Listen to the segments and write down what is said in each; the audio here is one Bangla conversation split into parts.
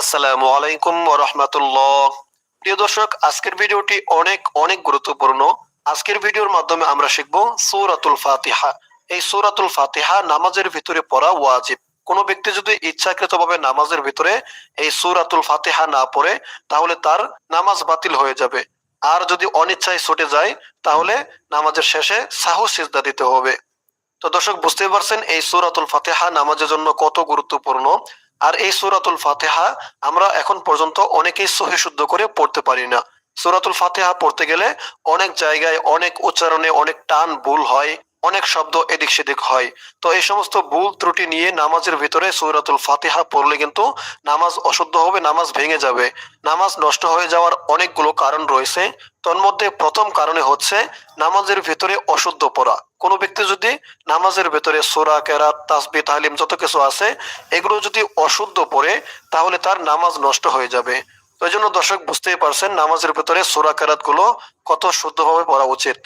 আসসালামু আলাইকুম রহমতুল্লাহ। প্রিয় দর্শক, আজকের ভিডিওটি অনেক অনেক গুরুত্বপূর্ণ। আজকের ভিডিওর মাধ্যমে আমরা শিখব সূরাতুল ফাতিহা। এই সূরাতুল ফাতিহা নামাজের ভিতরে পড়া ওয়াজিব। কোনো ব্যক্তি যদি ইচ্ছাকৃতভাবে নামাজের ভিতরে এই সূরাতুল ফাতিহা না পড়ে, তাহলে তার নামাজ বাতিল হয়ে যাবে। আর যদি অনিচ্ছায় ছুটে যায়, তাহলে নামাজের শেষে সাহস সিজদা দিতে হবে। তো দর্শক বুঝতে পারছেন, এই সূরাতুল ফাতিহা নামাজের জন্য কত গুরুত্বপূর্ণ। আর এই সুরাতুল ফাতেহা আমরা এখন পর্যন্ত অনেকেই সহি শুদ্ধ করে পড়তে পারি না। সুরাতুল ফাতেহা পড়তে গেলে অনেক জায়গায় অনেক উচ্চারণে অনেক টান ভুল হয়। অনেক শব্দ এদিক সেদিক হয়। তো এই সমস্ত ভুল ত্রুটি নিয়ে নামাজের ভিতরে সূরাতুল ফাতিহা পড়লে কিন্তু নামাজ অশুদ্ধ হবে, নামাজ ভেঙে যাবে। নামাজ নষ্ট হয়ে যাওয়ার অনেকগুলো কারণ রয়েছে। তন্মধ্যে প্রথম কারণে হচ্ছে নামাজের ভিতরে অশুদ্ধ পড়া। কোনো ব্যক্তি যদি নামাজের ভেতরে সোরা, কেরাত তাসবি তালিম যত কিছু আছে, এগুলো যদি অশুদ্ধ পড়ে, তাহলে তার নামাজ নষ্ট হয়ে যাবে। এই জন্য দর্শক বুঝতেই পারছেন, নামাজের ভেতরে সোরা কেরাতগুলো কত শুদ্ধভাবে পড়া উচিত।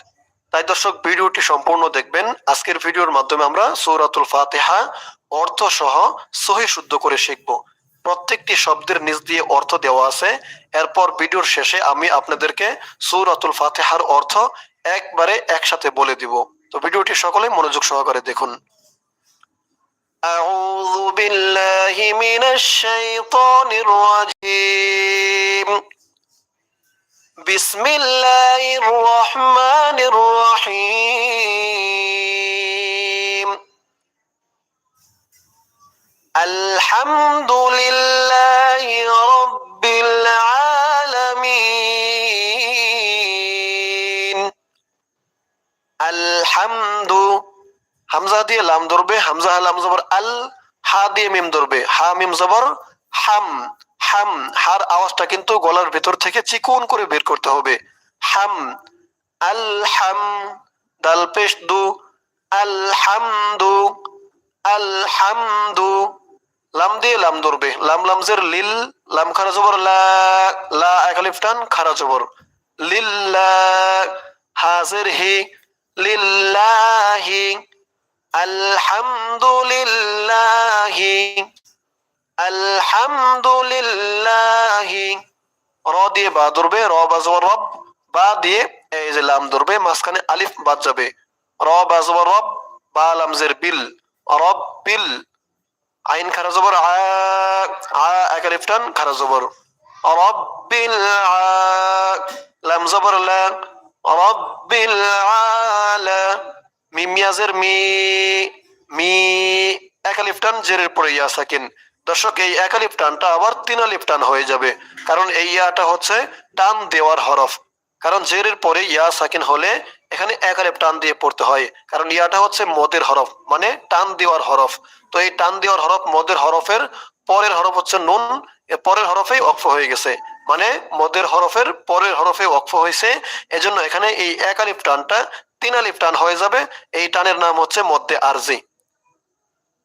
তাই দর্শক ভিডিওটি সম্পূর্ণ দেখবেন আজকের ভিডিওর মাধ্যমে আমরা সৌরাতুল ফাতেহা অর্থ সহ সহি শুদ্ধ করে শিখব প্রত্যেকটি শব্দের নিচ দিয়ে অর্থ দেওয়া আছে এরপর ভিডিওর শেষে আমি আপনাদেরকে সৌরাতুল ফাতেহার অর্থ একবারে একসাথে বলে দিব তো ভিডিওটি সকলে মনোযোগ সহকারে দেখুন أعوذ بالله من الشيطان الرجيم بسم الله الرحمن الرحيم الحمد لله رب العالمين الحمد হামজা দিয়ে লাম ধরবে হামজা লাম জবর আল হা দিয়ে মিম ধরবে হা মিম জবর হাম হাম, হার আওয়াজটা কিন্তু গলার ভেতর থেকে চিকন করে বের করতে হবে। হাম আল হাম দাল পেশ দু আল হামদু আল হামদু লাম দিয়ে লাম ধরবে। লাম লামজের লিল, লাম খারা জবর, লা লা একালিফ টান, খারা জবর। লিল্লাহ হাজের হি, লিল্লাহি, আলহামদুলিল্লাহি। আলহামদুলিল্লাহি। র দিয়ে বা ধরবে, র বাজব রব, বা দিয়ে এই যে লাম ধরবে, মাঝখানে আলিফ বাদ যাবে। র বাজব রব, বা লামজের বিল। রব, বিল। আইন খারা জবর, আ আ, এক আলিফ টান খারা জবর। রব্বিল আ, লাম জবর, লা। রব্বিল আলা মিমিয়াজের মি মি একালিফ টান জেরের পরে ইয়া সাকিন। দর্শক, এই একালিফ টানটা আবার তিন আলিফ টান হয়ে যাবে। কারণ এই ইয়াটা হচ্ছে টান দেওয়ার হরফ। কারণ জেরের পরে ইয়া সাকিন হলে এখানে একালিফ টান দিয়ে পড়তে হয়। কারণ ইয়াটা হচ্ছে মদের হরফ মানে টান দেওয়ার হরফ। তো এই টান দেওয়ার হরফ মদের হরফের পরের হরফ হচ্ছে নুন পরের হরফেই অক্ফ হয়ে গেছে। মানে মদের হরফের পরের হরফে অক্ফ হয়েছে। এজন্য এখানে এই এক আলিফ টানটা তিন আলিফ টান হয়ে যাবে। এই টানের নাম হচ্ছে মধ্যে আরজি।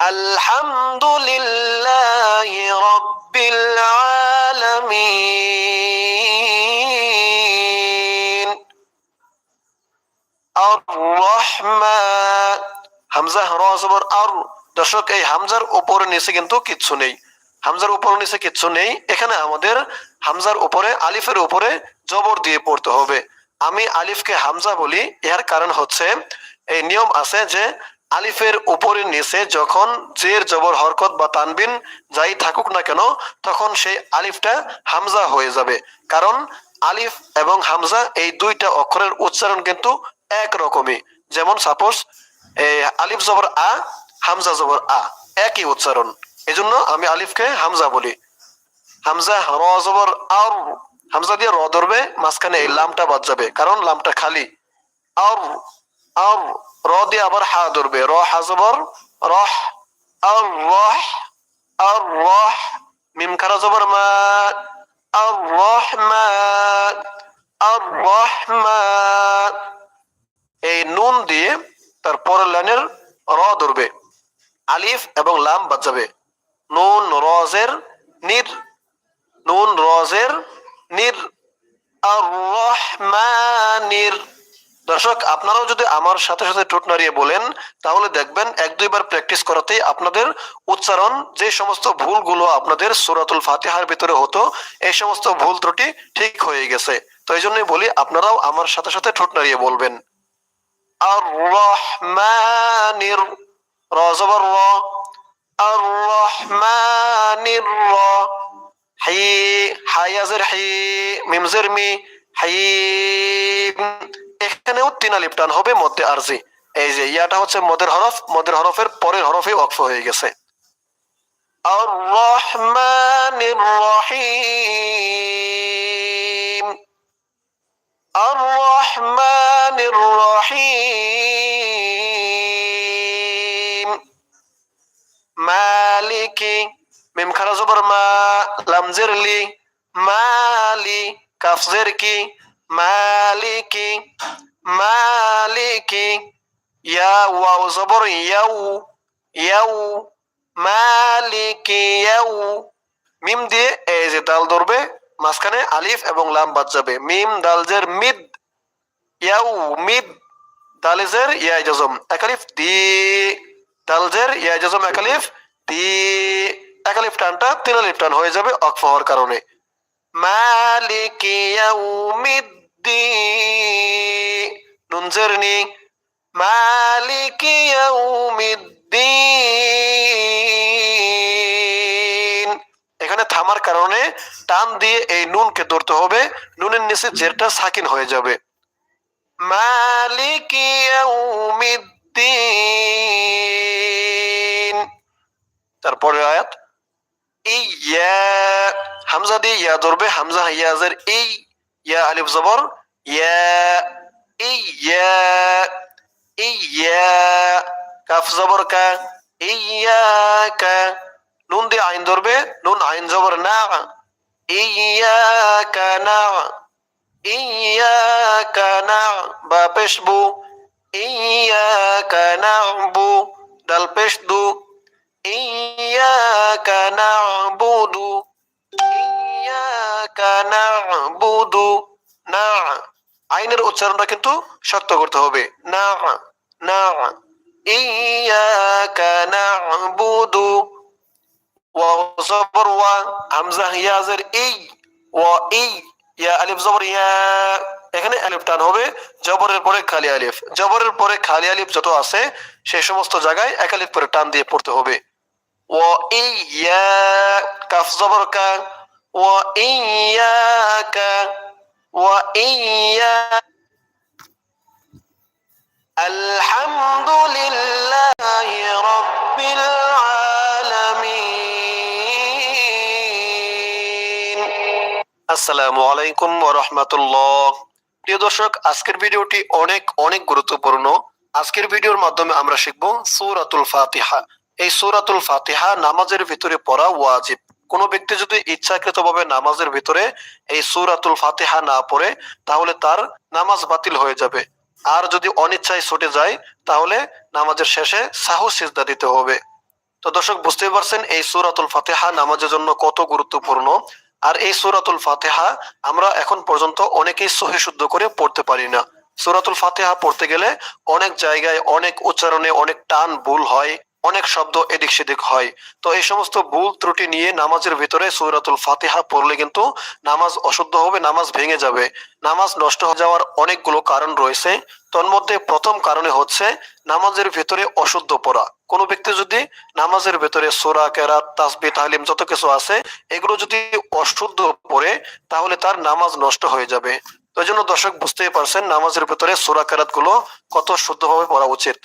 আলহামদুলিল্লাহি রব্বিল আলামিন। আর রহমান হামজা র জবর আর দর্শক, এই হামজার উপরে নিচে কিন্তু কিচ্ছু নেই। হামজার উপরে নিচে কিচ্ছু নেই। এখানে আমাদের হামজার উপরে, আলিফের উপরে জবর দিয়ে পড়তে হবে। আমি আলিফকে হামজা বলি, এর কারণ হচ্ছে, এই নিয়ম আছে যে আলিফের উপরে নিচে যখন জের, জবর, হরকত বা তানবিন যাই থাকুক না কেন, তখন সেই আলিফটা হামজা হয়ে যাবে। কারণ আলিফ এবং হামজা এই দুইটা অক্ষরের উচ্চারণ কিন্তু এক রকমই। যেমন সাপোজ এই আলিফ জবর আ, হামজা জবর আ, একই উচ্চারণ। এজন্য আমি আলিফকে হামজা বলি। হামজা র জবর আর হামজা দিয়ে র ধরবে, মাঝখানে এই লামটা বাদ যাবে। কারণ লামটা খালি। আর আর র দিয়ে আবার হা ধরবে। র হাজবর রহ আর রহ আর রহ, মিম খারা জবর, মা আর রহমান আর রহমান এই নুন দিয়ে তার পরের লাইনের র ধরবে। আলিফ এবং লাম বাদ যাবে। নুন, রজের নির। নুন, রজের নির। আর রহমানির দর্শক, আপনারাও যদি আমার সাথে সাথে ঠোঁট নাড়িয়ে বলেন, তাহলে দেখবেন এক দুইবার প্র্যাকটিস করাতেই আপনাদের উচ্চারণ যে সমস্ত ভুলগুলো আপনাদের সুরাতুল ফাতিহার ভিতরে হতো, এই সমস্ত ভুল ত্রুটি ঠিক হয়ে গেছে। তো এই জন্যই বলি, আপনারাও আমার সাথে সাথে ঠোঁট নাড়িয়ে বলবেন। আর রহমানির র জবর র। আর রহমানির র হাই হায়াজের হাই মিমজের মি হাই এখানেও তিন আলিফ টান হবে মধ্যে আরজি। এই যে, ইয়াটা হচ্ছে মদের হরফ, মদের হরফের পরের হরফে অক্ফ হয়ে গেছে। মালিকি মালিকি মালিকি ইয়া ওয়াও জবর ইয়াউ ইয়াউ মালিকি ইয়াউ মিম দিয়ে এই যে দাল ধরবে, মাঝখানে আলিফ এবং লাম বাদ যাবে। মিম দালজের মিদ, ইয়াউ, মিদ দালিজের ইয়া জজম একালিফ দি দালজের ইয়া জজম একালিফ দি একালিফ টানটা তিন আলিফ টান হয়ে যাবে অক্ফ হওয়ার কারণে। মালিক ইয়াউমিদ্দিন নুন জেরনি মালিক ইয়াউমিদ্দিন এখানে থামার কারণে টান দিয়ে এই নুনকে ধরতে হবে। নুনের নিচে জেরটা সাকিন হয়ে যাবে। মালিক ইয়াউমিদ্দিন। তারপরে আয়াত। ইয়া হামজা দিয়ে ইয়া ধরবে। হামজা ইয়াজের এই يا ألف زبر يا إيا إيا كاف زبر كا إياك نون دي عين ضربة نون عين زبر ناع. إياك ناع. إياك ناع. بابش بو. إياك نعبو دل بش دو. إياك نعبدو না আইনের উচ্চারণটা কিন্তু শক্ত করতে হবে। না না ইয়াকা নাবুদু ওয়া ওয়া, হামজা ইয়াজের ই, ওয়া ই, ইয়া আলিফ জবর ইয়া, এখানে আলিফ টান হবে, জবরের পরে খালি আলিফ। জবরের পরে খালি আলিফ যত আছে, সেই সমস্ত জায়গায় এক আলিফ পরে টান দিয়ে পড়তে হবে। ওয়া ইয়া কাফ জবর কা وإياك وإياك الحمد لله رب العالمين আসসালামু আলাইকুম ওয়া রাহমাতুল্লাহ প্রিয় দর্শক আজকের ভিডিওটি অনেক অনেক গুরুত্বপূর্ণ আজকের ভিডিওর মাধ্যমে আমরা শিখব সূরাতুল ফাতিহা এই সূরাতুল ফাতিহা নামাজের ভিতরে পড়া ওয়াজিব কোন ব্যক্তি যদি ইচ্ছাকৃতভাবে নামাজের ভিতরে এই সূরাতুল ফাতিহা না পড়ে, তাহলে তার নামাজ বাতিল হয়ে যাবে। আর যদি অনিচ্ছায় ছুটে যায়, তাহলে নামাজের শেষে সাহু সিজদা দিতে হবে। তো দর্শক বুঝতে পারছেন, এই সূরাতুল ফাতেহা নামাজের জন্য কত গুরুত্বপূর্ণ। আর এই সূরাতুল ফাতেহা আমরা এখন পর্যন্ত অনেকেই সহি শুদ্ধ করে পড়তে পারি না। সূরাতুল ফাতেহা পড়তে গেলে অনেক জায়গায় অনেক উচ্চারণে অনেক টান ভুল হয়। অনেক শব্দ এদিক সেদিক হয়। তো এই সমস্ত ভুল ত্রুটি নিয়ে নামাজের ভিতরে সূরাতুল ফাতিহা পড়লে কিন্তু নামাজ অশুদ্ধ হবে, নামাজ ভেঙে যাবে। নামাজ নষ্ট হয়ে যাওয়ার অনেকগুলো কারণ রয়েছে। তন্মধ্যে প্রথম কারণে হচ্ছে নামাজের ভিতরে অশুদ্ধ পড়া। কোন ব্যক্তি যদি নামাজের ভেতরে সোরা, কেরাত তাসবি তালিম যত কিছু আছে, এগুলো যদি অশুদ্ধ পড়ে, তাহলে তার নামাজ নষ্ট হয়ে যাবে। তো জন্য দর্শক বুঝতেই পারছেন, নামাজের ভেতরে সোরা কেরাতগুলো কত শুদ্ধভাবে পড়া উচিত।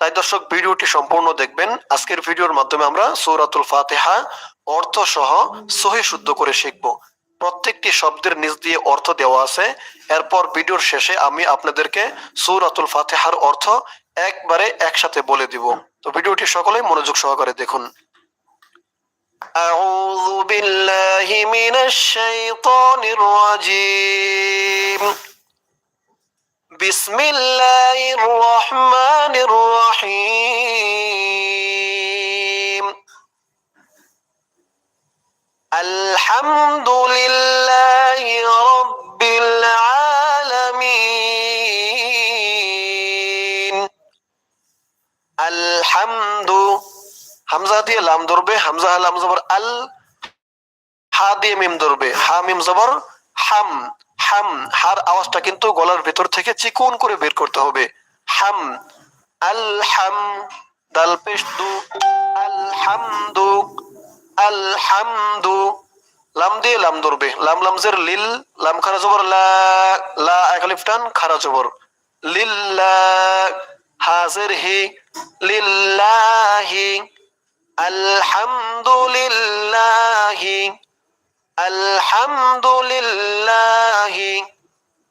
তাই দর্শক ভিডিওটি সম্পূর্ণ দেখবেন আজকের ভিডিওর মাধ্যমে আমরা সৌরাতুল ফাতেহা অর্থ সহ সহি শুদ্ধ করে শিখব প্রত্যেকটি শব্দের নিজ দিয়ে অর্থ দেওয়া আছে এরপর ভিডিওর শেষে আমি আপনাদেরকে সৌরাতুল ফাতেহার অর্থ একবারে একসাথে বলে দিব তো ভিডিওটি সকলে মনোযোগ সহকারে দেখুন أعوذ بالله من الشيطان الرجيم بسم الله الرحمن الرحيم আলহামদুলিল্লাহি রাব্বিল আলামিন আলহামদু হামজা দিয়ে লাম ধরবে হামজা লাম জবর আল হা দিয়ে মিম ধরবে হা মিম জবর হাম হাম, হার আওয়াজটা কিন্তু গলার ভেতর থেকে চিকুন করে বের করতে হবে। হাম আল হাম দাল পেশ দু, আলহামদু আলহামদু। লাম দিয়ে লাম ধরবে। লাম লামজের লিল, লাম খারা জবর, লা লা একালিফ টান, খারা জবর। লিল্লাহ, হাজের হি, লিল্লাহি, আলহামদুলিল্লাহি। আলহামদুলিল্লাহি।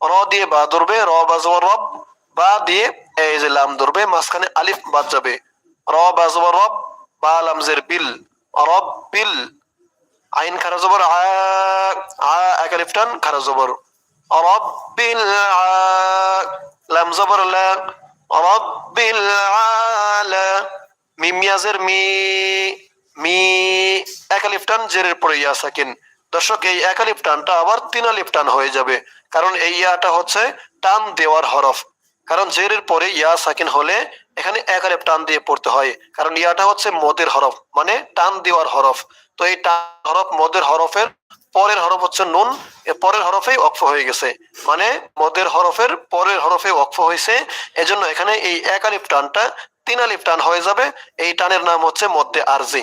র দিয়ে বা ধরবে, র বাজব রব, বা দিয়ে এই যে লাম ধরবে, মাঝখানে আলিফ বাদ যাবে। র বাজব রব, বা লামজের বিল। রব, বিল। আইন খারা জবর, আ আ, এক আলিফ টান খারা জবর। রব্বিল আ, লাম জবর, লা। রব্বিল আলা মিম মি মি, এক আলিফ টান জেরের পরে ইয়া সাকিন। দর্শক, এই এক আলিফ টানটা আবার তিন আলিফ টান হয়ে যাবে। কারণ এই ইয়াটা হচ্ছে টান দেওয়ার হরফ। কারণ জেরের পরে ইয়া সাকিন হলে এখানে এক আলিফ টান দিয়ে পড়তে হয়। কারণ ইয়াটা হচ্ছে মদের হরফ মানে টান দেওয়ার হরফ। তো এই টান হরফ মদের হরফের পরের হরফ হচ্ছে নুন পরের হরফেই অক্ফ হয়ে গেছে। মানে মদের হরফের পরের হরফে অক্ফ হয়েছে। এজন্য এখানে এই এক আলিফ টানটা তিন আলিফ টান হয়ে যাবে। এই টানের নাম হচ্ছে মধ্যে আরজি।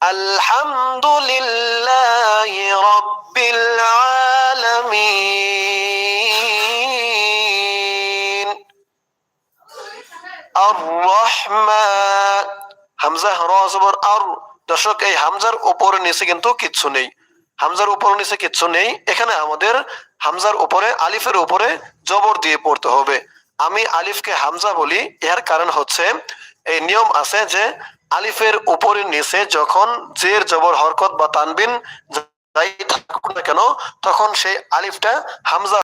আলহামদুলিল্লাহি রব্বিল আলামিন। আর রহমান হামজা, র, জবর, আর। দর্শক, এই হামজার উপরে নিচে কিন্তু কিচ্ছু নেই। হামজার উপরে নিচে কিচ্ছু নেই। এখানে আমাদের হামজার উপরে, আলিফের উপরে জবর দিয়ে পড়তে হবে। আমি আলিফকে হামজা বলি, এর কারণ হচ্ছে, এই নিয়ম আছে যে আলিফের উপরে নিচে যখন জের, জবর, হরকত বা তানবিন যাই থাকুক না কেন, তখন সেই আলিফটা হামজা